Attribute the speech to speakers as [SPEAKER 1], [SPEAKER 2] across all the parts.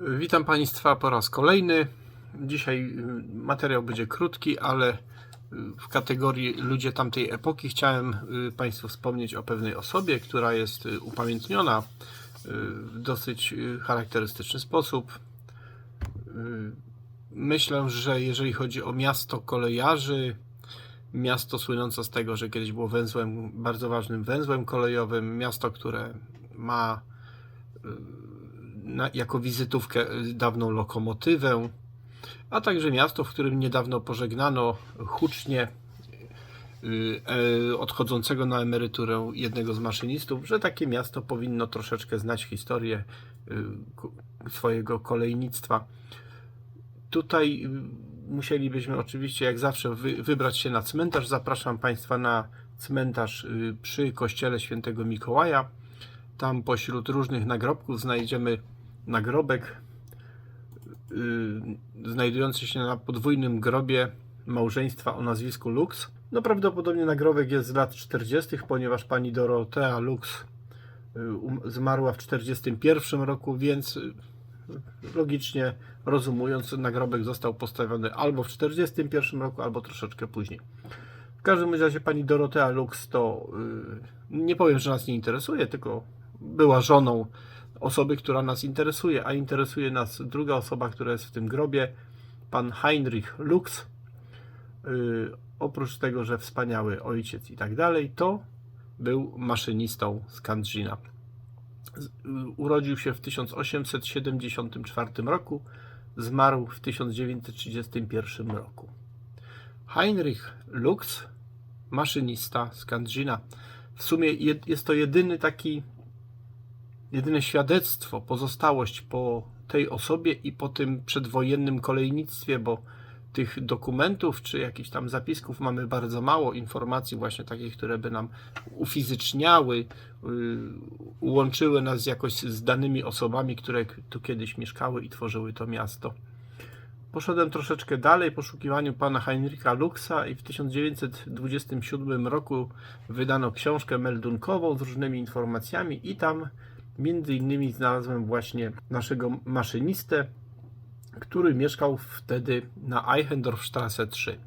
[SPEAKER 1] Witam Państwa po raz kolejny. Dzisiaj y, materiał będzie krótki, ale y, w kategorii ludzie tamtej epoki chciałem y, Państwu wspomnieć o pewnej osobie, która jest upamiętniona w dosyć charakterystyczny sposób. Myślę, że jeżeli chodzi o miasto kolejarzy, miasto słynące z tego, że kiedyś było węzłem, bardzo ważnym węzłem kolejowym, miasto, które ma na, jako wizytówkę y, dawną lokomotywę, a także miasto, w którym niedawno pożegnano hucznie y, e, odchodzącego na emeryturę jednego z maszynistów, że takie miasto powinno troszeczkę znać historię y, swojego kolejnictwa. Tutaj musielibyśmy oczywiście, jak zawsze, wy, wybrać się na cmentarz. Zapraszam Państwa na cmentarz przy kościele świętego Mikołaja. Tam pośród różnych nagrobków znajdziemy nagrobek y, znajdujący się na podwójnym grobie małżeństwa o nazwisku Lux. No prawdopodobnie nagrobek jest z lat 40., ponieważ pani Dorotea Lux y, um- zmarła w 41 roku, więc y, logicznie rozumując, nagrobek został postawiony albo w 41 roku, albo troszeczkę później. W każdym razie pani Dorotea Lux to nie powiem, że nas nie interesuje, tylko była żoną osoby, która nas interesuje, a interesuje nas druga osoba, która jest w tym grobie, pan Heinrich Lux. Y, oprócz tego, że wspaniały ojciec i tak dalej, to był maszynistą z Kandżina. Z- y, Urodził się w 1874 roku, zmarł w 1931 roku. Heinrich Lux, maszynista z Kandżina. W sumie jest to jedyny taki, jedyne świadectwo, pozostałość po tej osobie i po tym przedwojennym kolejnictwie, bo tych dokumentów czy jakichś tam zapisków mamy bardzo mało informacji, właśnie takich, które by nam ufizyczniały, yy, łączyły nas jakoś z danymi osobami, które tu kiedyś mieszkały i tworzyły to miasto. Poszedłem troszeczkę dalej w poszukiwaniu pana Heinricha Luxa i w 1927 roku wydano książkę meldunkową z różnymi informacjami i tam między innymi znalazłem właśnie naszego maszynistę, który mieszkał wtedy na Eichendorfstrasse 3.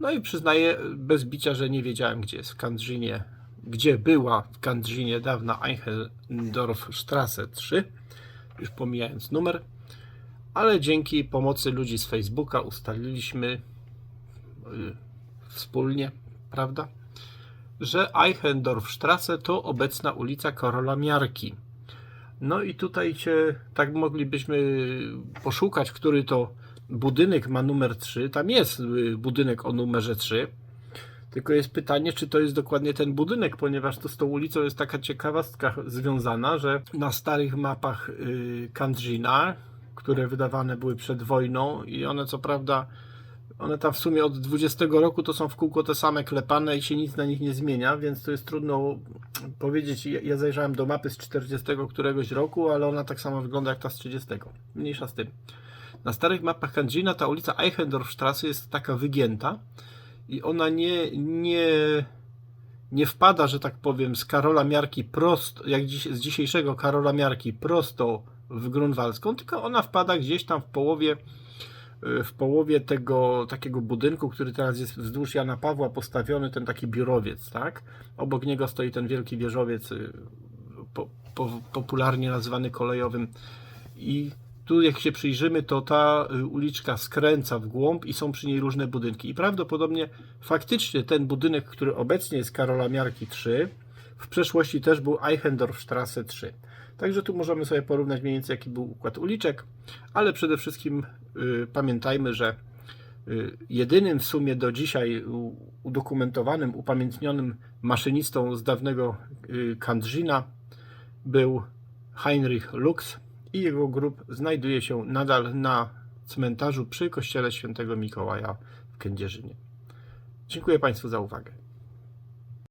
[SPEAKER 1] No i przyznaję bez bicia, że nie wiedziałem gdzie jest w Kandrzynie, gdzie była w Kandrzynie dawna Eichendorfstrasse 3, już pomijając numer ale dzięki pomocy ludzi z Facebooka ustaliliśmy y, wspólnie, prawda, że Eichendorfstrasse to obecna ulica Karola Miarki. No i tutaj się tak moglibyśmy poszukać, który to budynek ma numer 3. Tam jest y, budynek o numerze 3. Tylko jest pytanie, czy to jest dokładnie ten budynek, ponieważ to z tą ulicą jest taka ciekawostka związana, że na starych mapach y, Kandżina, które wydawane były przed wojną i one co prawda, one tam w sumie od 20 roku to są w kółko te same klepane i się nic na nich nie zmienia, więc to jest trudno powiedzieć. Ja, zajrzałem do mapy z 40 któregoś roku, ale ona tak samo wygląda jak ta z 30. Mniejsza z tym. Na starych mapach Kandżina ta ulica Eichendorfstrasse jest taka wygięta i ona nie, nie, nie wpada, że tak powiem, z Karola Miarki prosto, jak dziś, z dzisiejszego Karola Miarki prosto w Grunwaldzką, tylko ona wpada gdzieś tam w połowie w połowie tego takiego budynku, który teraz jest wzdłuż Jana Pawła postawiony, ten taki biurowiec, tak? Obok niego stoi ten wielki wieżowiec, y, po, po, popularnie nazywany kolejowym. I tu jak się przyjrzymy, to ta y, uliczka skręca w głąb i są przy niej różne budynki. I prawdopodobnie faktycznie ten budynek, który obecnie jest Karola Miarki 3, w przeszłości też był Eichendorfstrasse 3. Także tu możemy sobie porównać mniej więcej jaki był układ uliczek, ale przede wszystkim y, pamiętajmy, że y, jedynym w sumie do dzisiaj udokumentowanym, upamiętnionym maszynistą z dawnego y, Kandrzina był Heinrich Lux i jego grób znajduje się nadal na cmentarzu przy kościele świętego Mikołaja w Kędzierzynie. Dziękuję Państwu za uwagę.